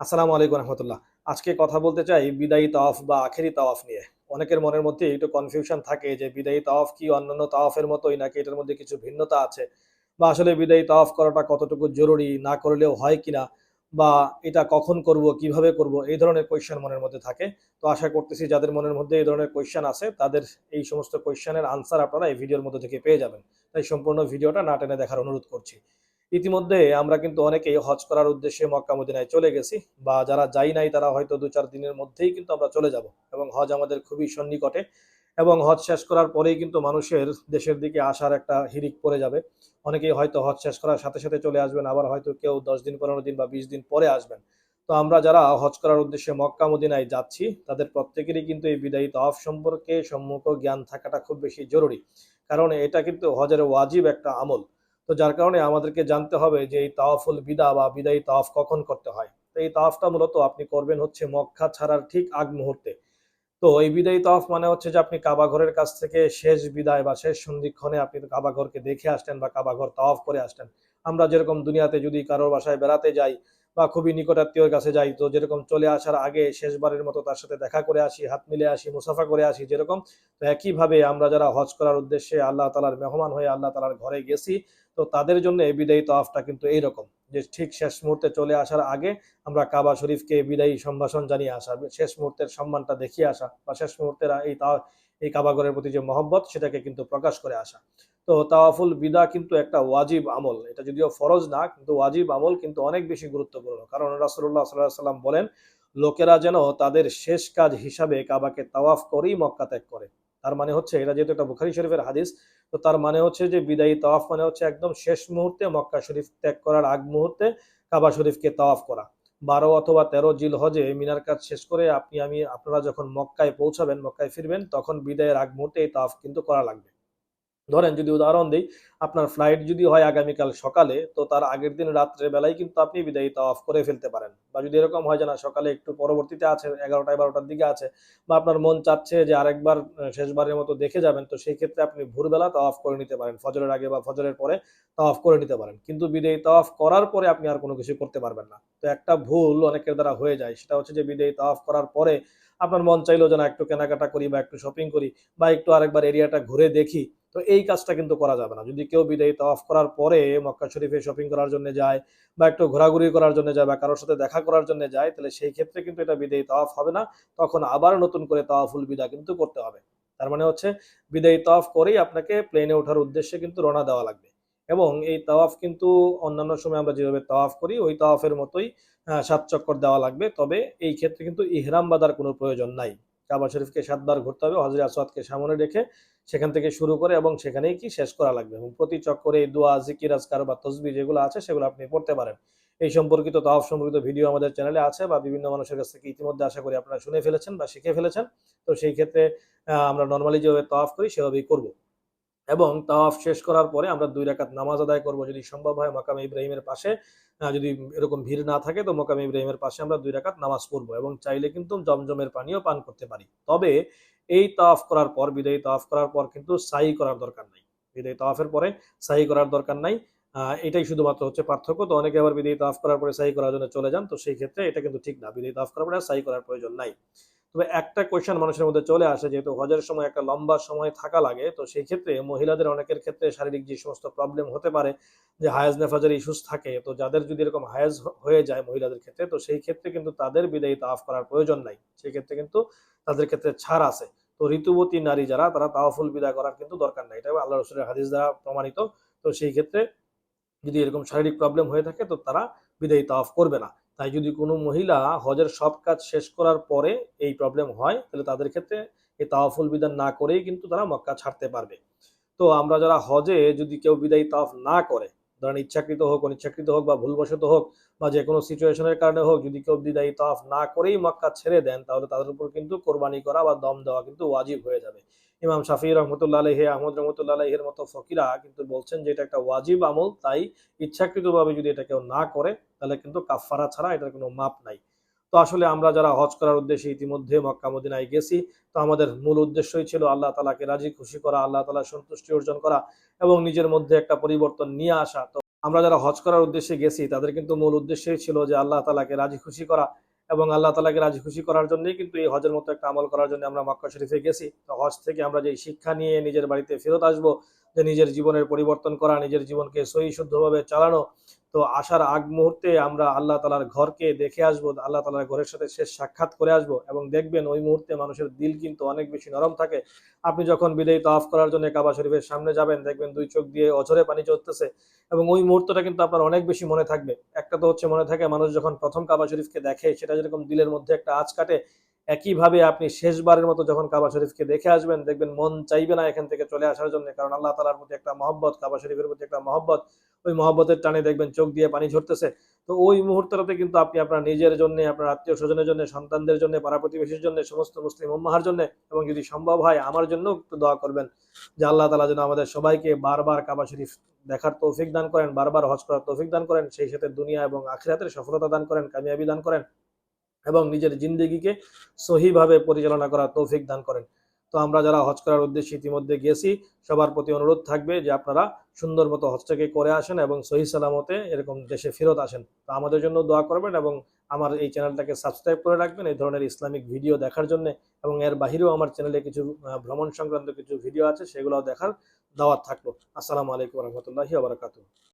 আসসালামু আলাইকুম রহমতুল্লাহ। আজকে কথা বলতে চাই বিদায়ী তাওয়াফ বা আখেরি তাওয়াফ নিয়ে। অনেকের মনের মধ্যে একটু কনফিউশন থাকে যে বিদায়ী তাওয়াফ কি অন্যান্য তাওয়াফের মতোই নাকি এটার মধ্যে কিছু ভিন্নতা আছে? বা আসলে বিদায়ী তাওয়াফ করাটা কতটুকু জরুরি না করলেও হয় কিনা? বা এটা কখন করব, কীভাবে করব? এই ধরনের কোয়েশ্চেন মনের মধ্যে থাকে। তো আশা করতেছি যাদের মনের মধ্যে এই ধরনের কোয়েশ্চেন আছে, তাদের এই সমস্ত কোয়েশ্চেনের আনসার আপনারা এই ভিডিওর মধ্যে থেকে পেয়ে যাবেন। তাই সম্পূর্ণ ভিডিওটা না টেনে দেখার অনুরোধ করছি। ইতিমধ্যে আমরা কিন্তু অনেকেই হজ করার উদ্দেশ্যে মক্কা মদিনায় চলে গেছি বা যারা যাই নাই তারা হয়তো দু চার দিনের মধ্যেই কিন্তু আমরা চলে যাব এবং হজ আমাদের খুবই সন্নিকটে এবং হজ শেষ করার পরেই কিন্তু মানুষের দেশের দিকে আসার একটা হিরিক পড়ে যাবে। অনেকেই হয়তো হজ শেষ করার সাথে সাথে চলে আসবেন, আবার হয়তো কেউ দশ দিন, পনেরো দিন বা বিশ দিন পরে আসবেন। তো আমরা যারা হজ করার উদ্দেশ্যে মক্কা মদিনায় যাচ্ছি, তাদের প্রত্যেকেরই কিন্তু এই বিদায়ী তফ সম্পর্কে সম্মুখ জ্ঞান থাকাটা খুব বেশি জরুরি। কারণ এটা কিন্তু হজের ওয়াজিব একটা আমল। তো যার কারণে আমাদেরকে জানতে হবে যে এই তাওয়াফুল বিদা বা বিদায়ী তাওয়াফ কখন করতে হয়। তো এই তাওয়াফটা মূলত আপনি করবেন হচ্ছে মক্কা ছাড়ার ঠিক আগ মুহূর্তে। তো এই বিদায়ী তাওয়াফ মানে হচ্ছে যে আপনি কাবাঘরের কাছ থেকে শেষ বিদায় বা শেষ সন্ধিক্ষণে আপনি কাবা ঘরকে দেখে আসলেন বা কাবাঘর তাওয়াফ করে আসলেন আমরা যেরকম দুনিয়াতে যদি কারোর বাসায় বেড়াতে যাই বা খুবই নিকটাত্মীয়র কাছে যাই, তো যেরকম চলে আসার আগে শেষবারের মতো তার সাথে দেখা করে আসি, হাত মিলে আসি, মুসাফা করে আসি, যেরকম, তো একইভাবে আমরা যারা হজ করার উদ্দেশ্যে আল্লাহ তালার মেহমান হয়ে আল্লাহ তালার ঘরে গেছি, তো তাদের জন্য এই বিদায়ী তফটা কিন্তু এইরকম, যে ঠিক শেষ মুহূর্তে চলে আসার আগে আমরা কাবা শরীফকে বিদায়ী সম্ভাষণ জানিয়ে আসা, শেষ মুহূর্তের সম্মানটা দেখিয়ে আসা বা শেষ মুহূর্তের এই এই কাবাগরের প্রতি যে মহব্বত, সেটাকে কিন্তু প্রকাশ করে আসা। তো তাওয়াফুল বিদা কিন্তু একটা ওয়াজিব আমল। এটা যদিও ফরজ না, কিন্তু ওয়াজিব আমল কিন্তু অনেক বেশি গুরুত্বপূর্ণ। কারণ রাসুল্লাহ সাল্লাহ সাল্লাম বলেন, লোকেরা যেন তাদের শেষ কাজ হিসাবে কাবাকে তাওয়াফ করেই মক্কা ত্যাগ করে। তার মানে হচ্ছে, এটা যেহেতু একটা বুখারি শরীফের হাদিস, তো তার মানে হচ্ছে যে বিদায়ী তাওয়াফ মানে হচ্ছে একদম শেষ মুহূর্তে মক্কা শরীফ ত্যাগ করার আগ মুহূর্তে কাবা শরীফকে তাওয়াফ করা। বারো অথবা তেরো জিল হজে মিনার কাজ শেষ করে আপনি, আমি, আপনারা যখন মক্কায় পৌঁছাবেন, মক্কায় ফিরবেন, তখন বিদায়ের আগ মুহূর্তে এই তাফ কিন্তু করা লাগবে। ধরেন যদি উদাহরণ দিই, আপনার ফ্লাইট যদি হয় আগামীকাল সকালে, তো তার আগের দিন রাত্রের বেলায় কিন্তু আপনি বিদায়ী তাওয়াফ করে ফেলতে পারেন। বা যদি এরকম হয় যে না, সকালে একটু পরবর্তীতে আছে এগারোটা বারোটার দিকে আছে, বা আপনার মন চাচ্ছে যে আরেকবার শেষবারের মতো দেখে যাবেন, তো সেই ক্ষেত্রে আপনি ভোরবেলা তাওয়াফ করে নিতে পারেন। ফজরের আগে বা ফজরের পরে তাওয়াফ করে নিতে পারেন। কিন্তু বিদায়ী তাওয়াফ করার পরে আপনি আর কোনো কিছু করতে পারবেন না। তো একটা ভুল অনেকের দ্বারা হয়ে যায়। সেটা হচ্ছে যে বিদায়ী তাওয়াফ করার পরে আপনার মন চাইলো যে না, একটু কেনাকাটা করি বা একটু শপিং করি, বা একটু আরেকবার এরিয়াটা ঘুরে দেখি তো এই কাজটা কিন্তু করা যাবে না। যদি কেউ বিদায়ী তাওয়াফ করার পরে মক্কা শরীফে শপিং করার জন্য যায় বা একটু ঘোরাঘুরি করার জন্য যায় বা কারোর সাথে দেখা করার জন্য যায়, তাহলে সেই ক্ষেত্রে কিন্তু এটা বিদায়ী তাওয়াফ হবে না। তখন আবার নতুন করে তাওয়াফুল বিদা কিন্তু করতে হবে। তার মানে হচ্ছে বিদায়ী তাওয়াফ করেই আপনাকে প্লেনে ওঠার উদ্দেশ্যে কিন্তু রওনা দেওয়া লাগবে। এবং এই তাওয়াফ কিন্তু অন্যান্য সময় আমরা যেভাবে তাওয়াফ করি, ওই তাওয়াফের মতোই সাত চক্কর দেওয়া লাগবে। তবে এই ক্ষেত্রে কিন্তু ইহরাম বাঁধার কোনো প্রয়োজন নাই। কাবা শরীফকে সাতবার ঘুরতে হবে হজরে আসওয়াদকে সামনে রেখে সেখান থেকে শুরু করে এবং সেখানেই কি শেষ করা লাগবে। এবং প্রতি চক্করে এই দোয়া, জিকির, আজকার বা তসবি যেগুলো আছে সেগুলো আপনি পড়তে পারেন। এই সম্পর্কিত তাওয়াফ সম্পর্কিত ভিডিও আমাদের চ্যানেলে আছে বা বিভিন্ন মানুষের কাছ থেকে ইতিমধ্যে আশা করি আপনারা শুনে ফেলেছেন বা শিখে ফেলেছেন। তো সেই ক্ষেত্রে আমরা নর্মালি যেভাবে তাওয়াফ করি সেভাবেই করব। এবং তাওয়াফ শেষ করার পরে আমরা দুই রাকাত নামাজ আদায় করব। যদি সম্ভব হয় মাকামে ইব্রাহিমের পাশে যদি এরকম ভিড় না থাকে তো মোকামে ইব্রাহিমের পাশে আমরা দুই রাকাত নামাজ পড়ব এবং চাইলে কিন্তু জমজমের পানিও পান করতে পারি। তবে এই তাওয়াফ করার পর, বিদায়ী তাওয়াফ করার পর কিন্তু সাই করার দরকার নাই। বিদায়ী তাওয়াফের পরে সাই করার দরকার নাই। এটাই শুধুমাত্র হচ্ছে পার্থক্য। তো অনেকে আবার বিদায়ী তাওয়াফ করার পরে সাই করার জন্য চলে যান, তো সেই ক্ষেত্রে এটা কিন্তু ঠিক না। বিদায়ী তাওয়াফ করার পরে সাই করার প্রয়োজন নাই। তবে একটা কোয়েশ্চেন মানুষের মধ্যে চলে আসে, যেহেতু হজের সময় একটা লম্বা সময় থাকা লাগে, তো সেই ক্ষেত্রে মহিলাদের অনেকের ক্ষেত্রে শারীরিক যে সমস্ত প্রবলেম হতে পারে, যে হায়াজ নেফাজের ইস্যুস থাকে, তো যাদের যদি এরকম হায়াজ হয়ে যায় মহিলাদের ক্ষেত্রে, তো সেই ক্ষেত্রে কিন্তু তাদের বিদায়ী তাফ করার প্রয়োজন নাই। সেই ক্ষেত্রে কিন্তু তাদের ক্ষেত্রে ছাড় আছে। তো ঋতুবতী নারী যারা, তারা তাওয়াফুল বিদায় করার কিন্তু দরকার নাই। এটা আল্লাহ রসুলের হাদিস দ্বারা প্রমাণিত। তো সেই ক্ষেত্রে যদি এরকম শারীরিক প্রবলেম হয়ে থাকে, তো তারা বিদায়ী তাওয়াফ করবে না। তাই যদি কোনো মহিলা হজের সব কাজ শেষ করার পরে এই প্রবলেম হয়, তাহলে তাদের ক্ষেত্রে এই তাওয়াফুল বিধান না করেই কিন্তু তারা মক্কা ছাড়তে পারবে। তো আমরা যারা হজে যদি কেউ বিদায়ী তাওয়াফ না করে ধরেন ইচ্ছাকৃত হোক, অনিচ্ছাকৃত হোক বা ভুলবশত হোক বা যে কোনো সিচুয়েশনের কারণে হোক, যদি কেউ বিদায়ী তফ না করেই মক্কা ছেড়ে দেন, তাহলে তাদের উপর কিন্তু কোরবানি করা বা দম দেওয়া কিন্তু ওয়াজিব হয়ে যাবে। ইমাম শাফি রহমতুল্লা আলহে আহমদ রহমতুল্লাহ আলহের মতো ফকিরা কিন্তু বলছেন যে এটা একটা ওয়াজিব আমল, তাই ইচ্ছাকৃতভাবে যদি এটা কেউ না করে, তাহলে কিন্তু কাফফারা ছাড়া এটার কোনো মাপ নাই। তো আসলে আমরা যারা হজ করার উদ্দেশ্যে ইতিমধ্যে মক্কা মদিনায় গেছি, তো আমাদের মূল উদ্দেশ্যই ছিল আল্লাহ তালাকে রাজি, খুশি করা, আল্লাহ তালার সন্তুষ্টি অর্জন করা এবং নিজের মধ্যে একটা পরিবর্তন নিয়ে আসা। তো আমরা যারা হজ করার উদ্দেশ্যে গেছি, তাদের কিন্তু মূল উদ্দেশ্যই ছিল যে আল্লাহ তালাকে রাজি, খুশি করা এবং আল্লাহ তালাকে রাজি, খুশি করার জন্যই কিন্তু এই হজের মতো একটা আমল করার জন্য আমরা মক্কা শরীফে গেছি। তো হজ থেকে আমরা যে শিক্ষা নিয়ে নিজের বাড়িতে ফেরত আসব, যে নিজের জীবনের পরিবর্তন করা, নিজের জীবনকে সহি শুদ্ধভাবে চালানো তো আসার আগ মুহূর্তে আমরা আল্লাহ তালার ঘরকে দেখে আসব, আল্লাহ তালার ঘরের সাথে শেষ সাক্ষাৎ করে আসব এবং দেখবেন ওই মুহূর্তে মানুষের দিল কিন্তু অনেক বেশি নরম থাকে। আপনি যখন বিদায়ী তফ করার জন্য কাবা শরীফের সামনে যাবেন, দেখবেন দুই চোখ দিয়ে অঝরে পানি চলতেছে এবং ওই মুহূর্তটা কিন্তু আপনার অনেক বেশি মনে থাকবে। একটা তো হচ্ছে মনে থাকে, মানুষ যখন প্রথম কাবা শরীফকে দেখে, সেটা যেরকম দিলের মধ্যে একটা আঁচ কাটে একইভাবে আপনি শেষবারের মতো যখন কাবা শরীফকে দেখে আসবেন, দেখবেন মন চাইবে না এখান থেকে চলে আসার জন্য। কারণ আল্লাহ তালার প্রতি একটা মহব্বত, কাবা শরীফের প্রতি একটা মহব্বত, ওই মহব্বতের টানে দেখবেন চোখ দিয়ে পানি ঝরতেছে। তো ওই মুহূর্তটাতে কিন্তু আপনি আপনার নিজের জন্য, আপনার আত্মীয় স্বজনের জন্য, সন্তানদের জন্য, পাড়া প্রতিবেশীর জন্য, সমস্ত মুসলিম উম্মাহার জন্য, এবং যদি সম্ভব হয় আমার জন্য একটু দোয়া করবেন যে আল্লাহ তালা যেন আমাদের সবাইকে বারবার কাবা শরীফ দেখার তৌফিক দান করেন, বারবার হজ করার তৌফিক দান করেন, সেই সাথে দুনিয়া এবং আখিরাতের সফলতা দান করেন, কামিয়াবি দান করেন। এবং নিজের জিন্দেগিকে সহিভাবে পরিচালনা করার তৌফিক দান করেন। তো আমরা যারা হজ করার উদ্দেশ্যে ইতিমধ্যে গেছি সবার প্রতি অনুরোধ থাকবে যে আপনারা সুন্দর মতো হজটাকে করে আসেন এবং সহি সালামতে এরকম দেশে ফেরত আসেন। তো আমাদের জন্য দোয়া করবেন এবং আমার এই চ্যানেলটাকে সাবস্ক্রাইব করে রাখবেন। এই ধরনের ইসলামিক ভিডিও দেখার জন্য এবং এর বাহিরেও আমার চ্যানেলে কিছু ভ্রমণ সংক্রান্ত কিছু ভিডিও আছে সেগুলো দেখার দাওয়াত থাকল। আসসালামু আলাইকুম রহমতুল্লাহি আবরাকাতু